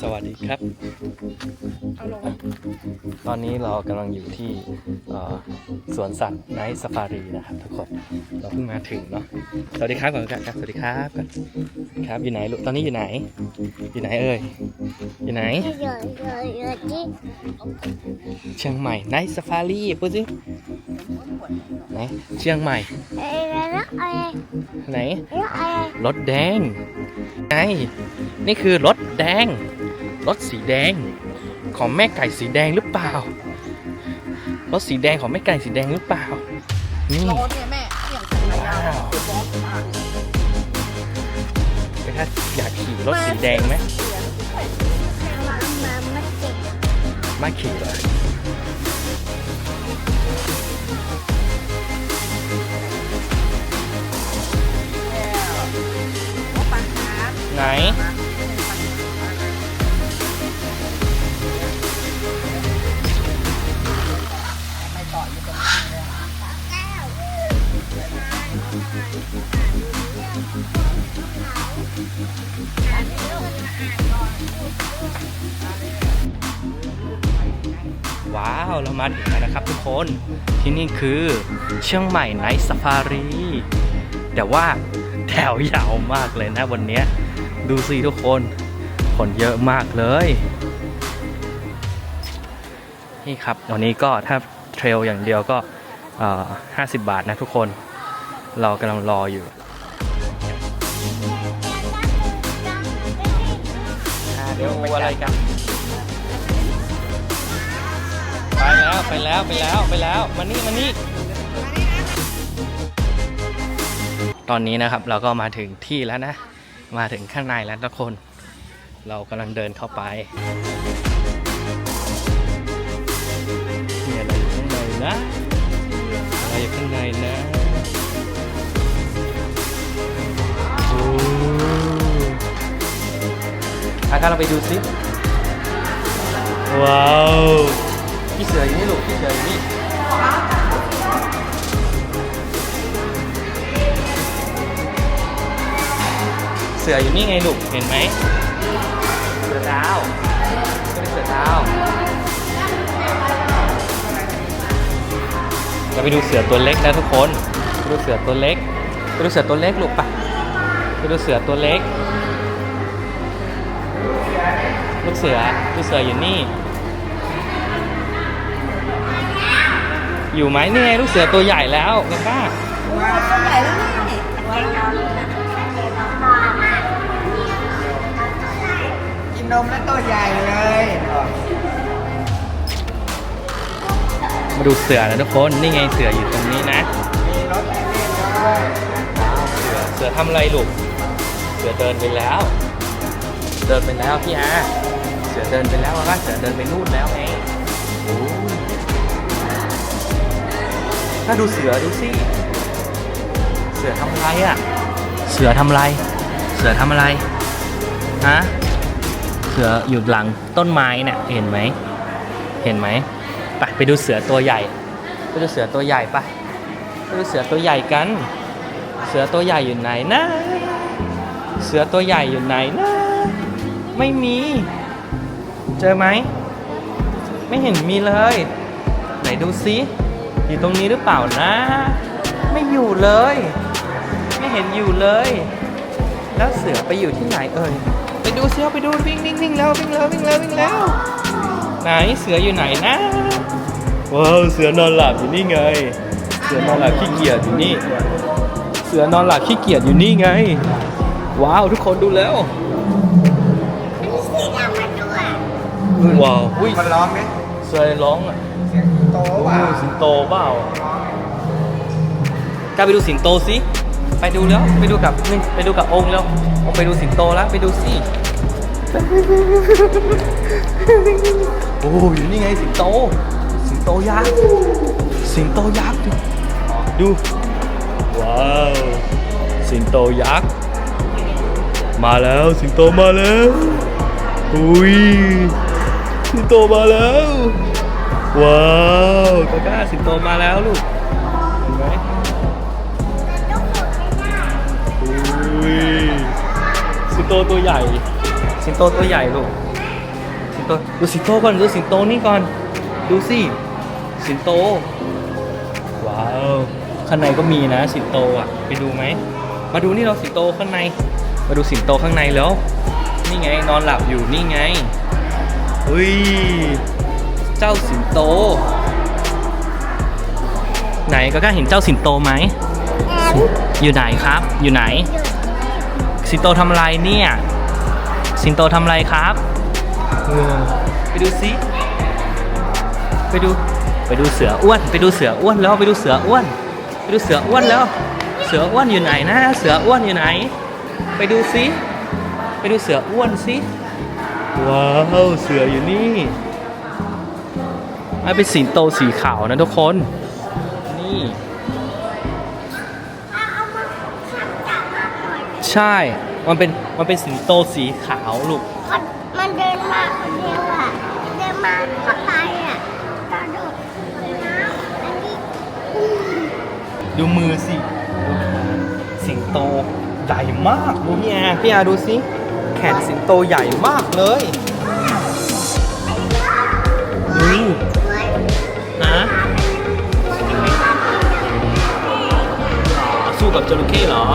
สวัสดีครับเอาลงตอนนี้เรากำลังอยู่ที่เอ่อสวนสัตว์ไนท์ซาฟารีนะครับทุกคน เราเพิ่งมาถึงเนาะ สวัสดีครับก่อนครับ สวัสดีครับก่อนครับอยู่ไหนลูก ตอนนี้อยู่ไหน อยู่ไหนเอ่ย อยู่ไหนเยอะเยอะเยอะที่เชียงใหม่ไนท์ซาฟารีพูดสิไหน เชียงใหม่อะไรนะอะไรไหนแล้วอะไรรถแดง ไงนี่คือรถแดง รถสีแดง ของแม่ไก่สีแดงหรือเปล่า รถสีแดงของแม่ไก่สีแดงหรือเปล่า นี่ร้อนเนี่ยแม่อย่างสัญญาว้าวร้อนมากถ้าอยากขี่รถสีแดงไหมมามามาเจ็บมาขี่เลย ไหน ว้าวเรามาถึงแล้วนะครับทุกคน ที่นี่คือเชียงใหม่ไนท์ซาฟารี แต่ว่าแถวยาวมากเลยนะวันนี้ ดูสิทุกคนคนเยอะมากเลย นี่ครับวันนี้ก็ถ้าเทรลอย่างเดียวก็เอ่อ50บาทนะทุกคน เรากำลังรออยู่อ่าเดี๋ยวดูอะไรกัน ไปแล้วไปแล้วไปแล้วไปแล้วมานี่มานี่ตอนนี้นะครับเราก็มาถึงที่แล้วนะ มาถึงข้างในแล้วทุกคน เรากำลังเดินเข้าไปมีอะไรอยู่ข้างในนะอะไรอยู่ข้างในนะโอ้อาการเราไปดูสิว้าวพี่เสืออยู่นี่ลูกพี่เสืออยู่นี่ สืออยู่นี่ไงลูก เห็นไหม เสือดาวก็เป็นเสือดาวเราไปดูเสือตัวเล็กนะทุกคนไปดูเสือตัวเล็กไปดูเสือตัวเล็กลูกปะไปดูเสือตัวเล็ก ลูกเสือ ลูกเสืออยู่นี่ อยู่ไหมนี่ไงลูกเสือตัวใหญ่แล้วกล้าว้า ตัวใหญ่แล้วนี่ นมแล้วตัวใหญ่เลย มาดูเสือนะทุกคน นี่ไงเสืออยู่ตรงนี้นะ มีรถเล่นด้วยเสือเสือทำอะไรลูก เสือเดินไปแล้ว เดินไปแล้วพี่อาเสือเดินไปแล้วว่าเสือเดินไปนู่นแล้วไงโอ้ถ้าดูเสือดูสิ เสือทำอะไรอะ เสือทำอะไร เสือทำอะไร ฮะ สืออยู่หลังต้นไม้เนี่ยเห็นไหมเห็นไหมไปไปดูเสือตัวใหญ่ ไปดูเสือตัวใหญ่ไปไปดูเสือตัวใหญ่กัน เสือตัวใหญ่อยู่ไหนนะ เสือตัวใหญ่อยู่ไหนนะ ไม่มี เจอไหม ไม่เห็นมีเลย ไหนดูซิอยู่ตรงนี้หรือเปล่านะ ไม่อยู่เลย ไม่เห็นอยู่เลย แล้วเสือไปอยู่ที่ไหนเอ่ย ดูเสือไปดูวิ่งวิ่งวิ่งแล้ววิ่งแล้ววิ่งแล้ววิ่งแล้ว ไหนเสืออยู่ไหนนะว้าวเสือนอนหลับอยู่นี่ไง เสือนอนหลับขี้เกียจอยู่นี่ เสือนอนหลับขี้เกียจอยู่นี่ไง ว้าวทุกคนดูแล้วสีดำมาด้วยว้าวอุ้ยมันร้องไหมเสือร้องอะเสียงโตโอ้ว่าสิงโตเปล่ากล้าไปดูสิงโตสิไปดูแล้วไปดูกับนี่ไปดูกับองค์แล้วองค์ไปดูสิงโตแล้วไปดูสิ โอ้อยู่นี่ไงสิงโต สิงโตยักษ์ สิงโตยักษ์ดู ว้าว สิงโตยักษ์ มาแล้วสิงโตมาแล้วอุ้ยสิงโตมาแล้ว ว้าวกาก้าสิงโตมาแล้วลูกเห็นไหมอุ้ยสิงโตตัวใหญ่ สิสิงโตตัวใหญ่ลูก สิงโต ดูสิงโตก่อน ดูสิงโตนี่ก่อน ดูสิ สิงโต ว้าว ข้างในก็มีนะ สิงโตอะ ไปดูไหม มาดูนี่เราสิงโตข้างใน มาดูสิงโตข้างในแล้ว นี่ไงนอนหลับอยู่นี่ไงเฮ้ย เจ้าสิงโต ไหนก็กล้าเห็นเจ้าสิงโตไหมแอนอยู่ไหนครับ อยู่ไหน สิงโตทำอะไรเนี่ย สิงโตทำอะไรครับเออไปดูสิไปดู ไปดูเสืออ้วน ไปดูเสืออ้วนแล้วไปดูเสืออ้วน ไปดูเสืออ้วนแล้ว เสืออ้วนอยู่ไหนนะ เสืออ้วนอยู่ไหน ไปดูสิไปดูเสืออ้วนสิว้าว เสืออยู่นี่มันเป็นสิงโตสีขาวนะทุกคน นี่เอามาขับกลับมาหน่อยใช่ มันเป็น มันเป็นสิงโตสีขาวลูก มันมันเดินมาคนเดียวอะเดินมาเข้าไปอะกระโดดน้ำอันนี้อืมดูมือสิดูขาสิงโตใหญ่มากดูพี่แอร์พี่แอร์ดูสิ แขนสิงโตใหญ่มากเลยดูสวยนะสู้กับจระเข้เหรอ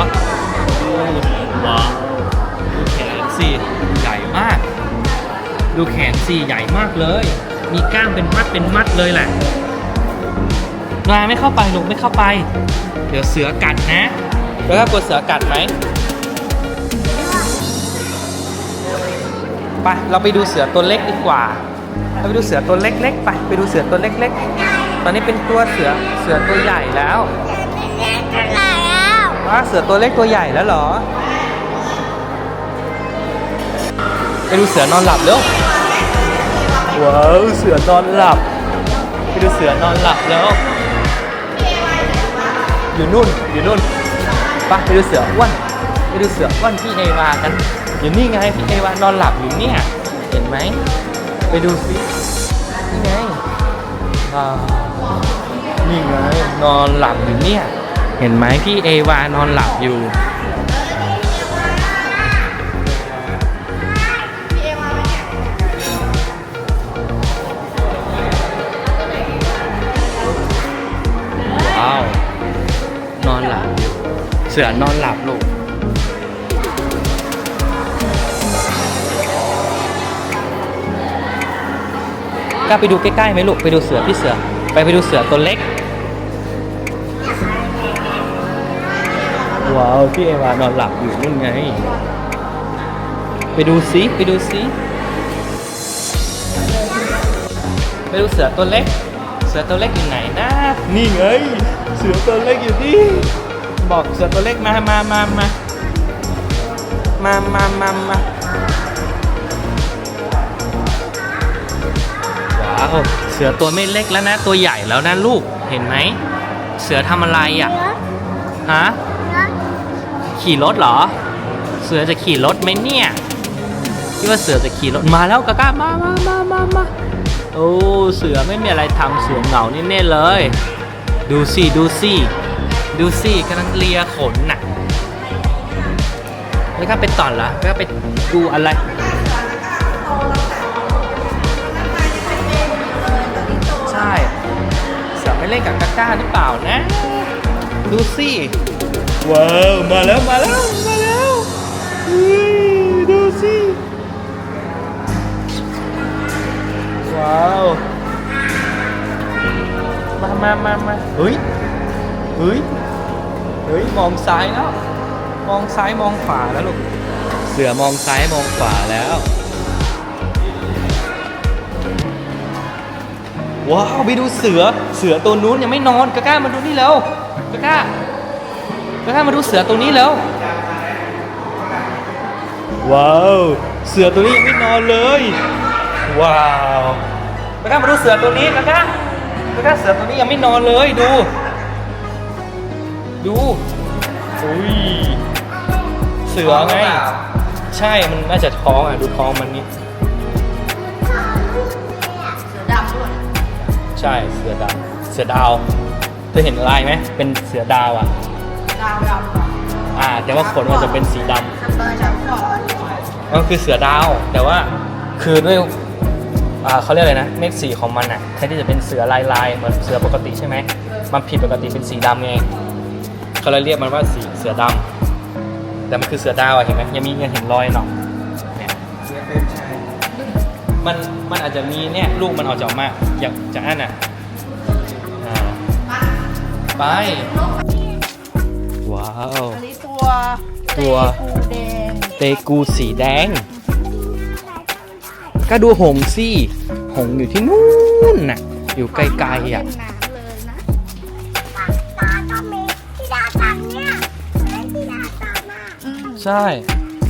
ดูแขนสิใหญ่มากเลย มีกล้ามเป็นมัดเป็นมัดเลยแหละนาไม่เข้าไปลูกไม่เข้าไป เดี๋ยวเสือกัดนะ แล้วก็กลัวเสือกัดไหมไปเราไปดูเสือตัวเล็กดีกว่าเราไปดูเสือตัวเล็กๆไปไปดูเสือตัวเล็กๆ ตอนนี้เป็นตัวเสือเสือตัวใหญ่แล้วเล่นกันแล้วว่าเสือตัวเล็กตัวใหญ่แล้วเหรอ ไปดูเสือนอนหลับเร็ว ว้าวเสือนอนหลับไปดูเสือนอนหลับแล้ว อยู่นู่นอยู่นู่นไปไปดูเสืออ้วนไปดูเสืออ้วนพี่เอวากันอยู่นี่ไงพี่เอวานอนหลับอยู่เนี่ยเห็นไหมไปดูสินี่ไงนี่ไงนอนหลับอยู่เนี่ยเห็นไหมพี่เอวานอนหลับอยู่ เสือนอนหลับลูกกล้าไปดูใกล้ๆไหมลูกไปดูเสือพี่เสือ ไปไปดูเสือตัวเล็กว้าวพี่เอวานอนหลับอยู่นู่นไง ไปดูซิไปดูซิไปดูเสือตัวเล็ก เสือตัวเล็กอยู่ไหนนะนี่ไงเสือตัวเล็กอยู่นี่ บอกเสือตัวเล็กมา มา มา มา มา มา มา มาว้าวเสือตัวไม่เล็กแล้วนะ ตัวใหญ่แล้วนะลูก เห็นไหม เสือทำอะไรอะ ฮะ ขี่รถเหรอ เสือจะขี่รถไหมเนี่ยคิดว่าเสือจะขี่รถมาแล้วกาก้มามามามามาโอ้ เสือไม่มีอะไรทำเสือเหงาแน่ๆเลย ดูสิ ดูสิ ดูสิกำลังเลียขนน่ะแล้วก็ไปต่อนละแล้วก็ไปดูอะไร ใช่เสือไม่เล่นกับกาก้าหรือเปล่านะ ดูสิว้าวมาแล้วมาแล้วมาแล้วอุ้ยดูสิว้าว มามามามาเฮ้ย เฮ้ย เฮ้ย มองซ้ายแล้ว มองซ้ายมองขวาแล้วลูก เสือมองซ้ายมองขวาแล้ว ว้าว ไปดูเสือ เสือตัวนู้นยังไม่นอนก้ามาดูนี่แล้วก้าก้ามาดูเสือตัวนี้แล้ว ว้าว เสือตัวนี้ยังไม่นอนเลย ว้าวก้ามาดูเสือตัวนี้ก้าก้าเสือตัวนี้ยังไม่นอนเลยดู ดูอุ้ยเสือไง ใช่มันน่าจะท้องอะ ดูท้องมันนี่เสือดำด้วยใช่เสือดาวเสือดาวเธอเห็นลายไหมเป็นเสือดาวอะ ดาวดำเหรออ่า แต่ว่าขนมันจะเป็นสีดำเบอร์ดำก่อนอมันคือเสือดาวแต่ว่าคือด้วยอ่าเขาเรียกอะไรนะเม็ดสีของมันอะแทนที่จะเป็นเสือลายลายๆเหมือนเสือปกติใช่ไหมมันผิดปกติเป็นสีดำไง เขาเลยเรียกมันว่าสีเสือดำแต่มันคือเสือดาวอะเห็นไหมยังมียังเห็นรอยหนองเนี่ยเสือเป็นชายมันมันอาจจะมีเนี่ยลูกมันออกจะออกมาอยากจะอันอะอ่าไปว้าวอันนี้ตัวตัวปูแดงเตกูสีแดง ก็ดูหงส์สิหงส์อยู่ที่นู่นน่ะอยู่ไกลๆอะเป็นน้ำเลยน ใช่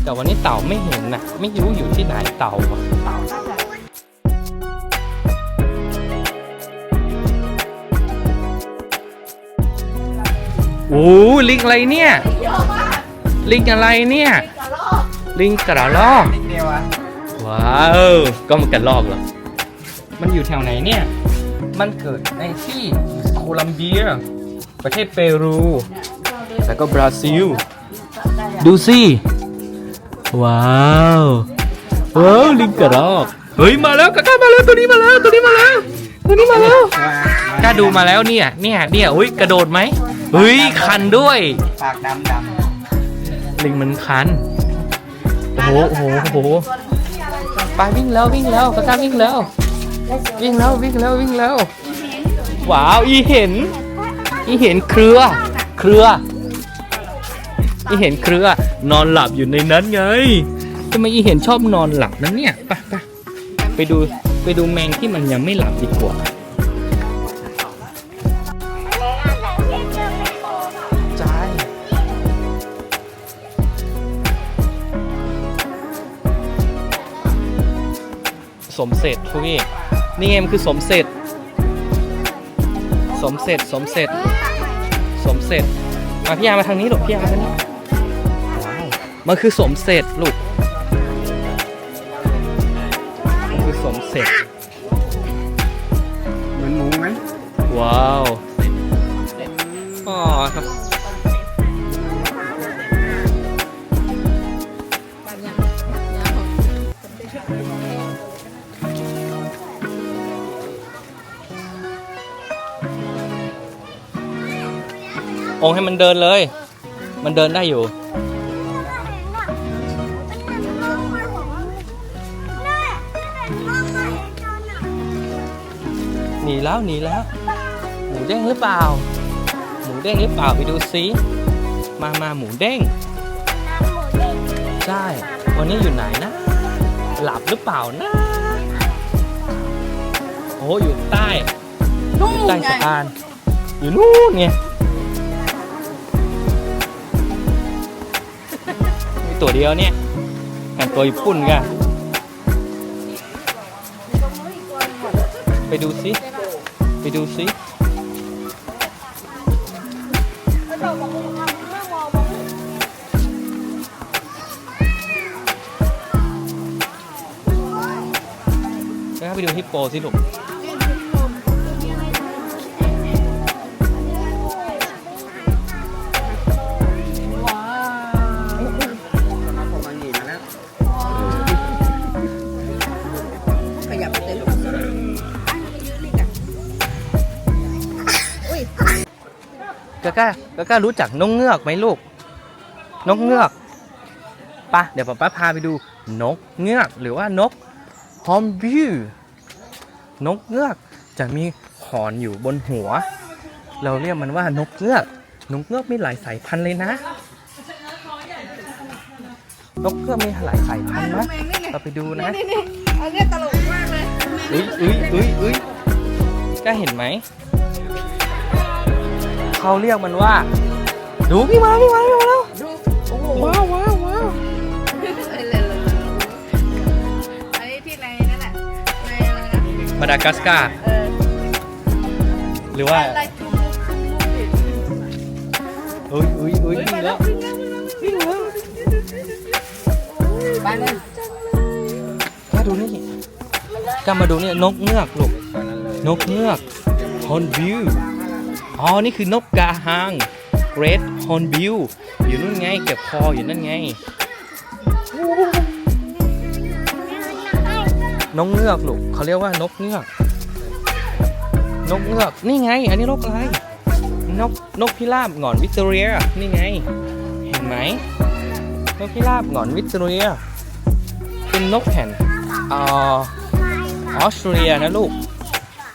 แต่วันนี้เต่าไม่เห็นนะไม่รู้อยู่ที่ไหนเต่าอะเต่าน่าจะโอ้ลิงอะไรเนี่ย เยอะมากลิงอะไรเนี่ยกระรอกลิงกระรอกนิดเดียวอะว้าวก็มันกระรอกเหรอมันอยู่แถวไหนเนี่ย มันเกิดในที่โคลัมเบีย ประเทศเปรูแล้วก็บราซิล ดูสิ ว้าวว้าวลิงกระรอก เฮ้ยมาแล้วกล้ามาแล้วตัวนี้มาแล้วตัวนี้มาแล้วตัวนี้มาแล้วกล้าดูมาแล้วเนี่ยเนี่ยเนี่ยอุ้ยกระโดดไหมเฮ้ยคันด้วย ปากดำดลิงมันคัน โอ้โหโอ้โหโอ้โหไปวิ่งแล้ววิ่งแล้วกล้าวิ่งแล้ว วิ่งแล้ววิ่งแล้ววิ่งแล้ว ว้าวอีเห็น อีเห็นเครือ เครือ อีเห็นเครือนอนหลับอยู่ในนั้นไงทำไมอีเห็นชอบนอนหลับนั้นเนี่ยไปไปไปดูไปดูแมงที่มันยังไม่หลับดีกว่าจ้าสมเสร็จทุกนี่นี่ไงมันคือสมเสร็จ สมเสร็จสมเสร็จ สมเสร็จมาพี่ยามาทางนี้ลูกพี่ยามาทางนี้ มันคือสมเสร็จลูกมันคือสมเสร็จำเหมือนหมูไหมว้าวอ๋อครับองค์ให้มันเดินเลย มันเดินได้อยู่ แล้วหนีแล้ว หมูเด้งหรือเปล่า หมูเด้งหรือเปล่าไปดูซิมามาหมูเด้ง ใช่ วันนี้อยู่ไหนนะ หลับหรือเปล่านะ โอ้อยู่ใต้นู่นใต้ไงสะพาน อยู่นู่นไงมีตัวเดียวเนี่ยแต่งตัวญี่ปุ่นกันไปดูซิ ไปดูซิแล้วไปดูฮิปโปสิลูก กาก้ากาก้ารู้จักนกเงือกไหมลูก นกเงือกปะเดี๋ยวป๊าป๊าพาไปดูนกเงือกหรือว่านกฮอมบิวนกเงือกจะมีหอนอยู่บนหัว เราเรียกมันว่านกเงือก นกเงือกมีหลายสายพันธุ์เลยนะ นกเงือกมีหลายสายพันธุ์นะแมงนี่ไงเราไปดูนะนี่นี่อันเนี้ยตลกมากเลยอุ้ยอุ้ยอุ้ยอุ้ยกล้าเห็นไหม เขาเรียกมันว่า ดูพี่มาพี่มาพี่มาแล้วดูโอ้โหว้าวว้าวว้าวเออเลยเลยเลยอันนี้ที่ในนั่นแหละในอะไรนะมาดากัสการ์เออหรือว่าอะไรคือมูคือมูอุ้ยอุ้ยอุ้ยเฮ้ยวิ่ไปงแล้แล้วววิ่งแล้ววิ่งแล้วไปเลยกล้าดูนี่กล้ามาดูเนี่ยนกเงือกลูกนกเงือกฮอนบิว อ๋อ นี่คือนกกาหางเรดฮอนบิวอยู่นู่นไงเก็บคออยู่นั่นไง นกเงือกลูกเขาเรียกว่านกเงือก นกเงือก นี่ไง อันนี้นกอะไร นกนกพิราบหงอนวิกตอเรีย นี่ไง เห็นไหม นกพิราบหงอนวิกตอเรีย เป็นนกแผ่นออสเตรเลียนะลูก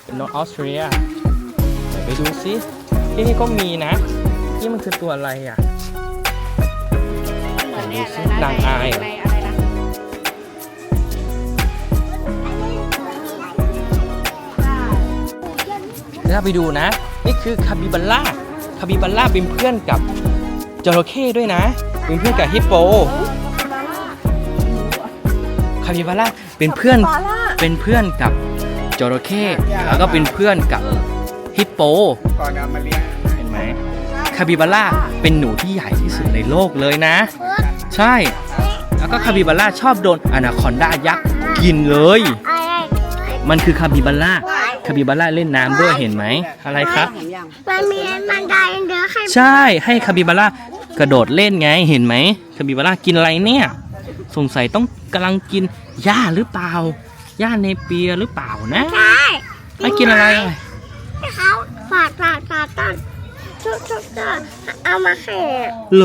เป็นนกออสเตรเลีย ไปดูซิ ที่นี่ก็มีนะ นี่มันคือตัวอะไรอะ เหมือนเนี่ยดูสินางอายเหรอ ในอะไรนะถ้าไปดูนะ นี่คือคาบิบาร่าคาบิบาร่าเป็นเพื่อนกับจระเข้ด้วยนะ เป็นเพื่อนกับฮิปโปคาบิบาร่าเป็นเพื่อน เป็นเพื่อนกับจระเข้แล้วก็เป็นเพื่อนกับฮิปโป ก่อนเอามาเลี้ยงเห็นไหม คาบิบาร่าเป็นหนูที่ใหญ่ที่สุดในโลกเลยนะ ใช่ แล้วก็คาบิบาร่าชอบโดนอนาคอนดายักษ์กินเลยอะไรมันคือคาบิบาร่าคาบิบาร่าเล่นน้ำด้วยเห็นไหมอะไรครับ มันมีบันไดเดินให้ใช่ให้คาบิบาร่ากระโดดเล่นไงเห็นไหมคาบิบาร่ากินอะไรเนี่ย สงสัยต้องกำลังกินหญ้าหรือเปล่าหญ้าเนเปียหรือเปล่านะใช่ให้กินอะไรอะให้เขาฝาดฝาดฝาดต้น ทุกทุกต้นเอามาให้โหล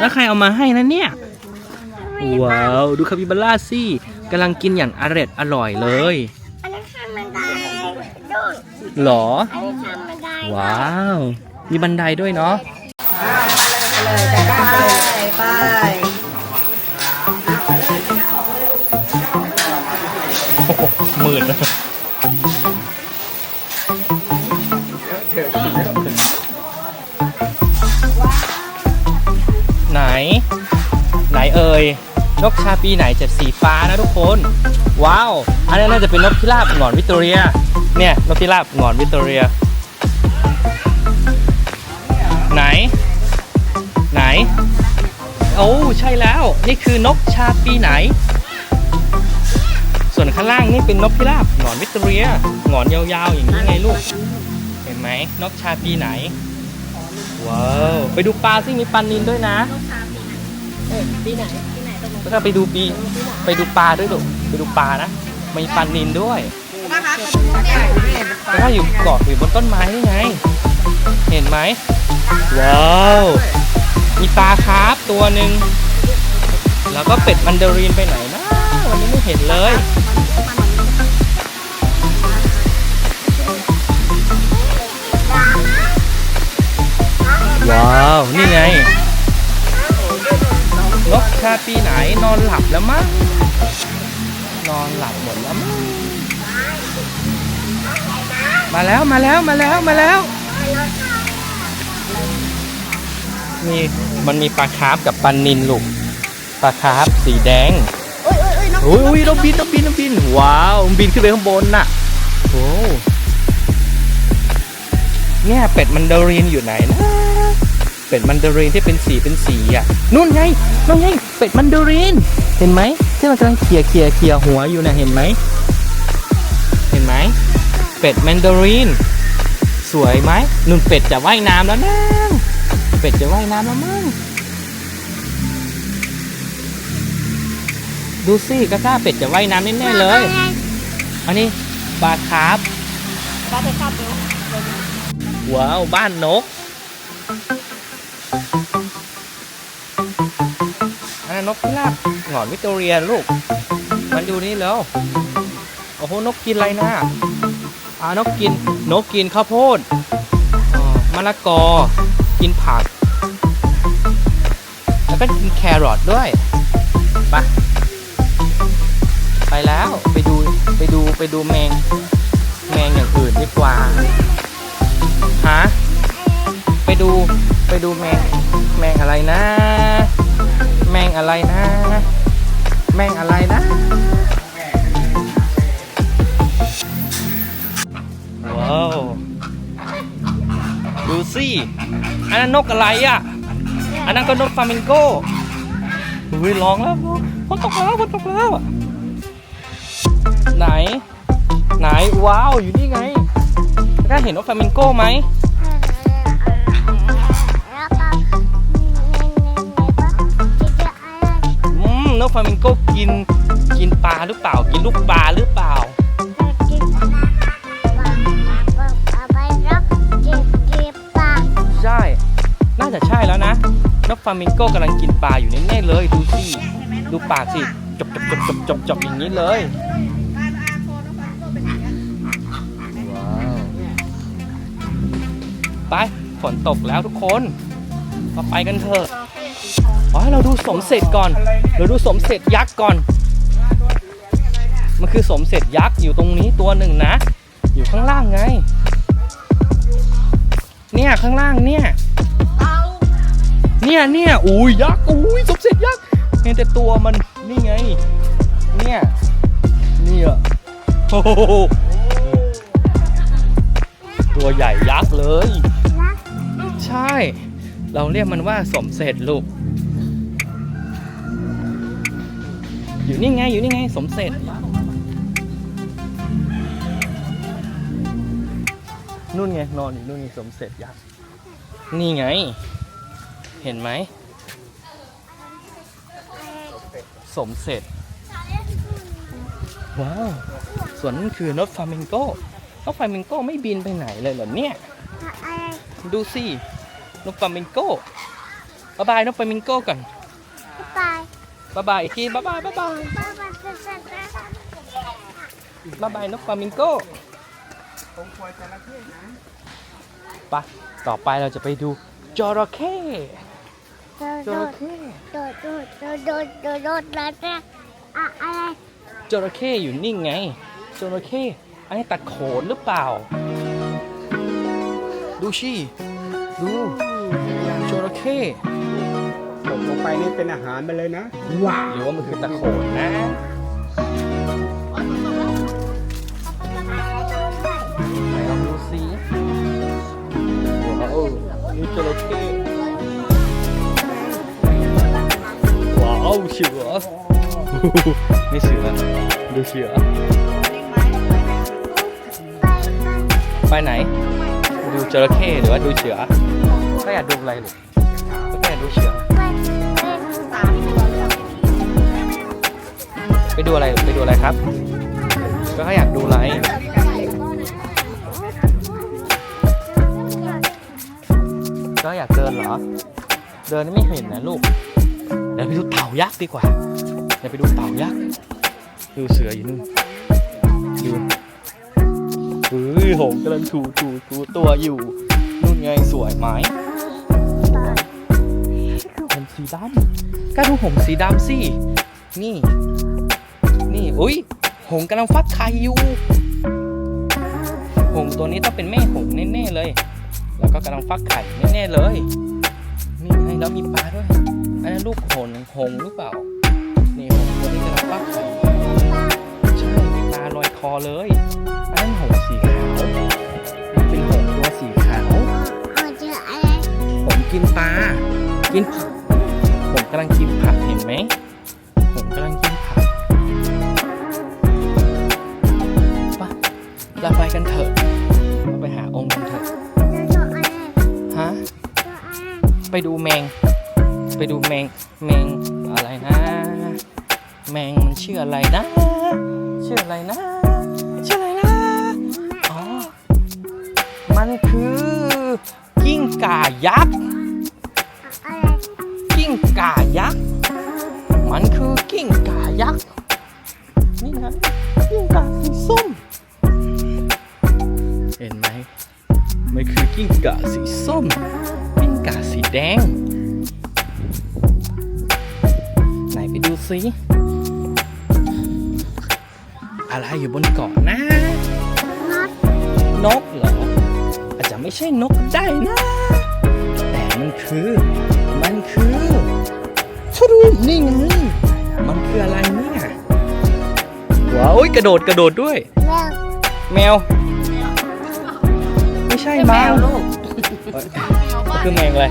แล้วใครเอามาให้นะเนี่ย ว้าว ดูคาบิบาร่าสิกำลังกินอย่างอร่อยอร่อยเลย อันนี้ข้างบันไดดูนหรอ อันนี้ข้างบันไดว้าว มีบันไดด้วยเนาะไปโอ้โหมืดเลยไหน เอ่ยนกชาปีไหนจะสีฟ้านะทุกคน ว้าว อันนั้นน่าจะเป็นนกพิราบหงอนวิกตอเรีย เนี่ยนกพิราบหงอนวิกตอเรีย ไหน ไหน โอ้ใช่แล้ว นี่คือนกชาปีไหน ส่วนข้างล่างนี่เป็นนกพิราบหงอนวิกตอเรียหงอนยาวๆ อย่างนี้ไงลูก เห็นไหมนกชาปีไหน ว้าว ไปดูปลาซิมีปลานินด้วยนะปี ไหนปีไหนตรงนู้นแล้วก็ไปดูปีไปดูปลาด้วยลูกไปดูปลานะมีปลานินด้วยนะคะเนี่ยเนี่ยแล้วก็อยู่เกาะอยู่บนต้นไม้นี่ไง เห็นไหมว้าวมีปลาคาร์ฟตัวหนึ่งแล้วก็เป็ดมันเดอรีนไปไหนนะวันนี้ไม่เห็นเลย ว้าว นี่ไง นกชาปีไหนนอนหลับแล้วมั้งนอนหลับหมดแล้วมั้งมาแล้วมาแล้วมาแล้วมาแล้วมีมันมีปลาคาร์ฟกับปลานินลูกปลาคาร์ฟสีแดงโอ้ยโอ้ยโอ้ยน้องอุ้ยอุ้ยต้องบินต้องบินต้องบินว้าวมันบินขึ้นไปข้างบนน่ะโอ้เนี่ยเป็ดมันเดอรีนอยู่ไหนนะ เป็ดมันเดอรีนที่เป็นสีเป็นสีอะนู่นไงนู่นไงเป็ดมันเดอรีนเห็นไหมที่มันกำลังเขี่ยเขี่ยเขี่ยหัวอยู่นะเห็นไหมเห็นไหมเป็ดแมนดารินสวยไหมนุ่นเป็ดจะว่ายน้ำแล้วนะเป็ดจะว่ายน้ำแล้วมั้งดูสิกล้าๆเป็ดจะว่ายน้ำแน่ๆเลย อันนี้ปลาคาร์ฟบ้านไปขับดูว้าวบ้านนก นกพิราบหงอนวิกตอเรียลูก มันดูนี่แล้ว โอ้โห นกกินอะไรนะอ่านกกิน นกกินข้าวโพดมะละกอ กินผัก แล้วก็กินแครอทด้วย ไป ไปแล้ว ไปดู ไปดู ไปดูแมง แมงอย่างอื่นดีกว่า ฮะ ไปดู ไปดูแมง แมงอะไรนะ มงอะไรนะ แมงอะไรนะว้าวดูสิอันนั้นนกอะไรอะ อันนั้นก็นกฟามิงโกอุ้ยร้องแล้วฝนตกแล้วฝนตกแล้วไหน ไหนว้าวอยู่นี่ไงกล้เห็นนกฟามิงโกไหม กฟลามิงโกกินกินปลาหรือเปล่า กินลูกปลาหรือเปล่า ใช่ น่าจะใช่แล้วนะ นกฟลามิงโกกำลังกินปลาอยู่แน่ๆเลย ดูสิ ดูปากสิ จบจบจบจบจบจบอย่างนี้เลย ว้าว ไป ฝนตกแล้วทุกคนมาไปกันเถอะ อ๋อให้เราดูสมเสร็จก่อน เราดูสมเสร็จยักษ์ก่อน มันคือสมเสร็จยักษ์อยู่ตรงนี้ตัวหนึ่งนะ อยู่ข้างล่างไง เนี่ยข้างล่างเนี่ย เนี่ยเนี่ยอุ้ยยักษ์อุ้ยสมเสร็จยักษ์เห็นแต่ตัวมันนี่ไง เนี่ยเนี่ยโอ้โหตัวใหญ่ยักษ์เลย ใช่ เราเรียกมันว่าสมเสร็จลูก อยู่นี่ไง อยู่นี่ไง สมเสร็จ นู่นไง นอนอยู่นู่นไงสมเสร็จยักษ์นี่ไง เห็นไหม สมเสร็จ ว้าวส่วนนั้นคือนกฟลามิงโก้นกฟลามิงโก้ไม่บินไปไหนเลยเหรอเนี่ยอะไรดูสินกฟลามิงโก้บายบายนกฟลามิงโก้ก่อนไป บ๊ายบายอีกทีบายบายบ๊ายบายไปไปไปไปบายบายนกฟลามิงโก้ไปะต่อไปเราจะไปดูจระเข้จระเข้โดดโดดโดดโดดโดดโดดแล้วเนี่ยอะอะไรจระเข้อยู่นิ่งไงจระเข้อันนี้ตัดโขนหรือเปล่า ดูชิดูจระเข้ ตกลงไปนี่เป็นอาหารไปเลยนะว้าหรือว่ามันคือตะโขนนะไหนลองดูสิว้าวนี่จระเข้ว้าวเสือนี่เสือดูเสือไปไหน ดูจระเข้หรือว่าดูเสือก็อยากดูอะไรหรือก็อยากดูเสือ ไปดูอะไรไปดูอะไรครับ ก็เขาอยากดูอะไรก็อยากเดินเหรอ เดินไม่เห็นนะลูกเดี๋ยวไปดูเต่ายักษ์ดีกว่าเดี๋ยวไปดูเต่ายักษ์ดูเสืออยู่นู่นดูเฮ้ยหงส์กำลังถูถูถูตัวอยู่นู่นไงสวยไหมผมสีดำก็ดูผมสีดำสิ นี่ อุ้ย หงส์กำลังฟักไข่อยู่ หงส์ตัวนี้ต้องเป็นแม่หงส์แน่ๆเลย แล้วก็กำลังฟักไข่แน่ๆเลย นี่ไงแล้วมีปลาด้วย อันนั้นลูกหงส์หงส์หรือเปล่า นี่หงส์ตัวนี้กำลังฟักไข่ใช่มีปลาลอยคอเลย อันนั้นหงส์สีขาวนี่เป็นหงส์ตัวสีขาวเอาเจออะไรผมกินปลา กินผักผมกำลังกินผักเห็นไหมผม ไปดูแมง ไปดูแมงแมงอะไรนะ แมงมันชื่ออะไรนะ ชื่ออะไรนะ ชื่ออะไรนะอ๋อมันคือกิ้งก่ายักษ์กิ้งก่ายักษ์มันคือกิ้งก่ายักษ์นี่นะกิ้งก่าสีส้มเห็นไหมมันคือกิ้งก่าสีส้ม กิ้งก่าสีแดง ไหนไปดูสิอะไรอยู่บนเกาะนะน็อตนกเหรอ อาจจะไม่ใช่นกก็ได้นะ แต่มันคือ มันคือชะดูนี่ไง มันคืออะไรเนี่ยว้าวโอ้ยกระโดดกระโดดด้วย แมวแมวไม่ใช่แมมั้งวลูก เอ้ยคือแมงอะไร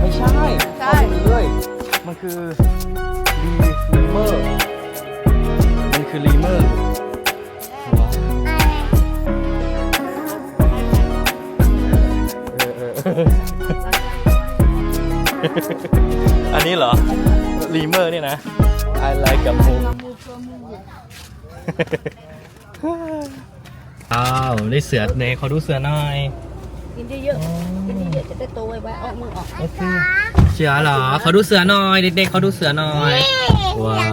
ไม่ใช่ใช่ เอาไปเลยมันคือลีลีเมอร์ มันคือลีเมอร์ว้าวอะไรเออเอออันนี้เหรอรีเมอร์เนี่ยนะอ I like a moon อ้าวได้เสือเนขอดูเสือหน่อย กินเยอะๆ กินเยอะๆจะได้โตไวๆออกมือออกโอเคเสือเหรอขอดูเสือหน่อยเด็กๆขอดูเสือหน่อยว้า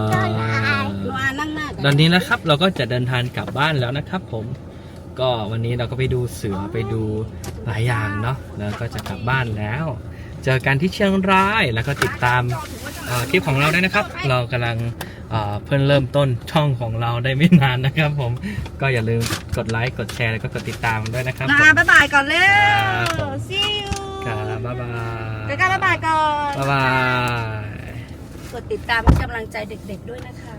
วดูอานั่งหน้าตอนนี้นะครับเราก็จะเดินทางกลับบ้านแล้วนะครับผมก็วันนี้เราก็ไปดูเสือไปดูหลายอย่างเนาะแล้วก็จะกลับบ้านแล้ว เจอกันที่เชียงราย แล้วก็ติดตามเอ่อคลิปของเราด้วยนะครับ เรากำลังเอ่อเพิ่งเริ่มต้นช่องของเราได้ไม่นานนะครับผมก็อย่าลืมกดไลค์กดแชร์แล้วก็กดติดตามด้วยนะครับผมลาบ๊ายบายก่อนเร็ครับผมว see you ครับบ๊ายบายกล้าบ๊ายบายก่อนบ๊ายบายกดติดตามให้กำลังใจเด็กๆด้วยนะคะ